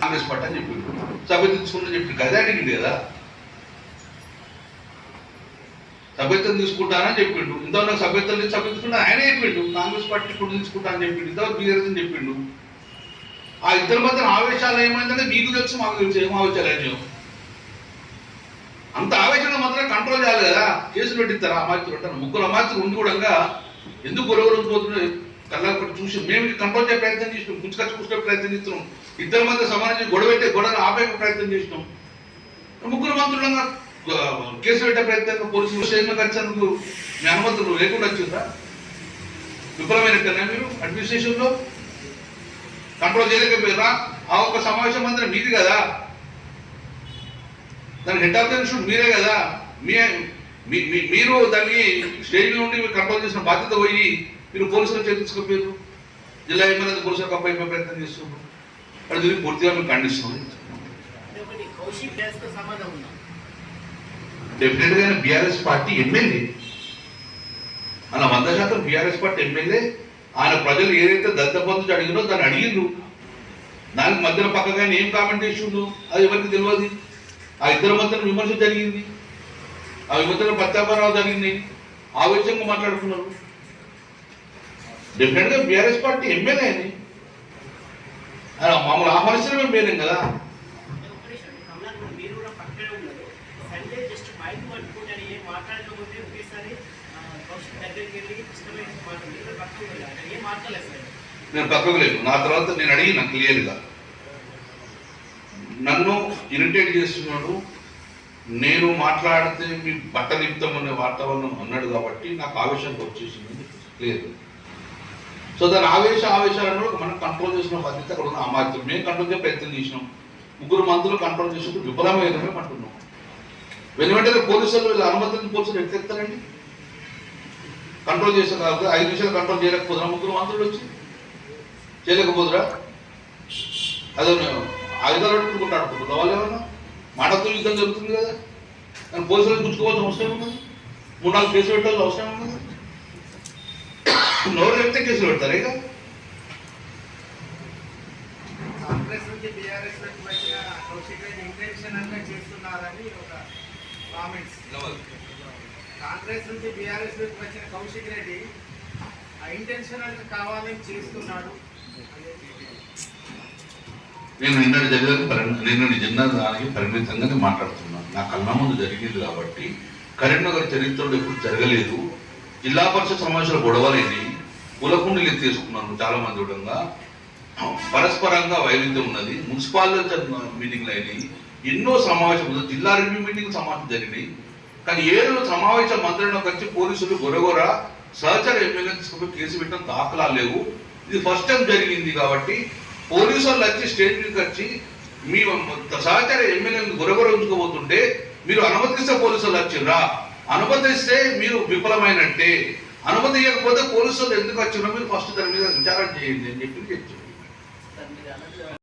Congress party అని చెప్పి సభ్యత్వం చెప్పి కదా అడిగింది కదా సభ్యత్వం తీసుకుంటానని చెప్పిండు. ఇంతవరకు సభ్యత్వం నుంచి ఆయన చెప్పిండు. కాంగ్రెస్ పార్టీ కూడా తీసుకుంటానని చెప్పిండు. ఇంతవరకు బీఆర్ఎస్ అని చెప్పిండు. ఆ ఇద్దరి మధ్యన ఆవేశాలు ఏమైందంటే మీకు తెలుసు మాకు తెలుసు. ఏం ఆవేశాలు అంత ఆవేశంలో మాత్రం కంట్రోల్ చేయాలి కదా. కేసులు పెట్టిస్తారా? అమాయకులు అంటారు. ముగ్గురు అమాయకులు ఉండి కూడా ఎందుకు గొరవలు పోతున్నాయి చూసి మేము కంట్రోల్ చేసే ప్రయత్నం చేసినాం. పుచ్చుకచ్చి కూర్చునే ప్రయత్నం చేస్తున్నాం. ఇద్దరు మధ్య సమాజం గొడవ పెట్టే గొడవను ఆపే ప్రయత్నం చేసినాం. ముగ్గురు మంత్రులంగా కేసు పెట్టే ప్రయత్నం పోలీసులు స్టేషన్లోకి వచ్చేందుకు మీ అనుమతులు లేకుండా వచ్చిందా? విఫలమైన కన్నా మీరు? అడ్మినిస్ట్రేషన్లో? కంట్రోల్ చేయలేకపోయారా? ఆ ఒక్క సమావేశం అందరం మీది కదా. దాని హెడ్ ఆఫ్ ద ఇన్స్టిట్యూట్ మీరే కదా. మీ మీ- మీరు దాన్ని స్టేజ్ నుండి మీరు కంట్రోల్ చేసిన బాధ్యత పోయి మీరు పోలీసులు చేయించుకోపోయారు జిల్లా ఎమ్మెల్యే పోలీసులకు అప్పయ్యే ప్రయత్నం చేస్తున్నారు. అది పూర్తిగా మేము ఖండిస్తున్నాం డెఫినెట్గా బీఆర్ఎస్ పార్టీ ఎమ్మెల్యే. ఆయన వంద శాతం బీఆర్ఎస్ పార్టీ ఎమ్మెల్యే. ఆయన ప్రజలు ఏదైతే దత్తబంధు అడిగినో దాన్ని అడిగిండు. దానికి మధ్యన పక్కగా ఏం కామెంట్ చేసిండు? అది ఎవరికి తెలియదు. ఆ ఇద్దరు మధ్యన విమర్శ జరిగింది. ఆ విమర్శన ప్రత్యాపరావు జరిగింది. ఆవేశంగా మాట్లాడుకున్నారు. డెఫినెట్గా బీఆర్ఎస్ పార్టీ ఎమ్మెల్యే అని మామూలు ఆహ్వానించడం ఎమ్మెల్యే కదా. నేను పక్కకు లేదు. నా తర్వాత నేను అడిగిన క్లియర్గా నన్ను ఇరిటేట్ చేస్తున్నాడు. నేను మాట్లాడితే మీ బట్ట నిమిత్తమనే వాతావరణం అన్నాడు కాబట్టి నాకు ఆవేశానికి వచ్చేసింది. క్లియర్ సో దాని ఆవేశ ఆవేశాలను మనం కంట్రోల్ చేసిన బాధ్యత అక్కడ ఉన్న అమాయకులు మేము కంట్రోల్ చేసే ప్రయత్నం చేసినాం. ముగ్గురు మంత్రులు కంట్రోల్ చేసినప్పుడు విఫలమైనమే అంటున్నాం. వెను వెంటనే పోలీసులు వీళ్ళ అనుమతిని పోలీసులు ఎత్తెత్తారండి కంట్రోల్ చేసే కాదు ఐదు నిమిషాలు కంట్రోల్ చేయలేకపోతున్నా ముగ్గురు మంత్రులు వచ్చి. చేయలేకపోదురా అదే ఆయుధాలు పట్టుకుంటూ ఆడుకుంటున్నా. వాళ్ళు ఏమన్నా మాటతో యుద్ధం జరుగుతుంది కదా? కానీ పోలీసులకు గుచ్చుకోవాల్సిన అవసరం ఉన్నది మూడు నాలుగు కేసులు పెట్టాల్సిన అవసరం ఉన్నది నోరు చెప్తే కేసులు పెడతారు ఇక. కాంగ్రెస్ నుంచి బీఆర్ఎస్ చేస్తున్నారని ఒక కామెంట్స్. కాంగ్రెస్ నుంచి బీఆర్ఎస్లోకి వచ్చిన కౌశిక్ రెడ్డి ఇంటెన్షనల్ కావాలని చేస్తున్నాడు. నేను నిన్న జరిగిన పరి నేను నిన్న దానికి పరిమితంగానే మాట్లాడుతున్నాను. నా కళ్ళ ముందు జరిగింది కాబట్టి కరీంనగర్ చరిత్రలో ఎప్పుడు జరగలేదు. జిల్లా పరిషత్ సమావేశాలు గొడవలేని కులకుండలు ఎత్తేసుకున్నాను చాలా మంది కూడా పరస్పరంగా వైవిధ్యం ఉన్నది. మున్సిపాలిటీ మీటింగ్లు అయినాయి. ఎన్నో సమావేశం జిల్లా రివ్యూ మీటింగ్ సమావేశం జరిగినాయి. కానీ ఏడు సమావేశ మంత్రులకు వచ్చి పోలీసులు గొరగొర సహచర ఎమ్మెల్యే తీసుకుపోయి కేసు పెట్టడం దాఖలా లేవు. ఇది ఫస్ట్ టైం జరిగింది కాబట్టి పోలీసు వాళ్ళు వచ్చి స్టేట్మెంట్కి వచ్చి మీ సహచర ఎమ్మెల్యేని గొరగొర ఉంచుకోబోతుంటే మీరు అనుమతిస్తే పోలీసులు వచ్చిర్రా అనుమతిస్తే మీరు విఫలమైనట్టే. అనుమతి ఇవ్వకపోతే పోలీసు వాళ్ళు ఎందుకు వచ్చినా మీరు ఫస్ట్ దాని మీద విచారణ చేయండి అని చెప్పి చెప్పారు.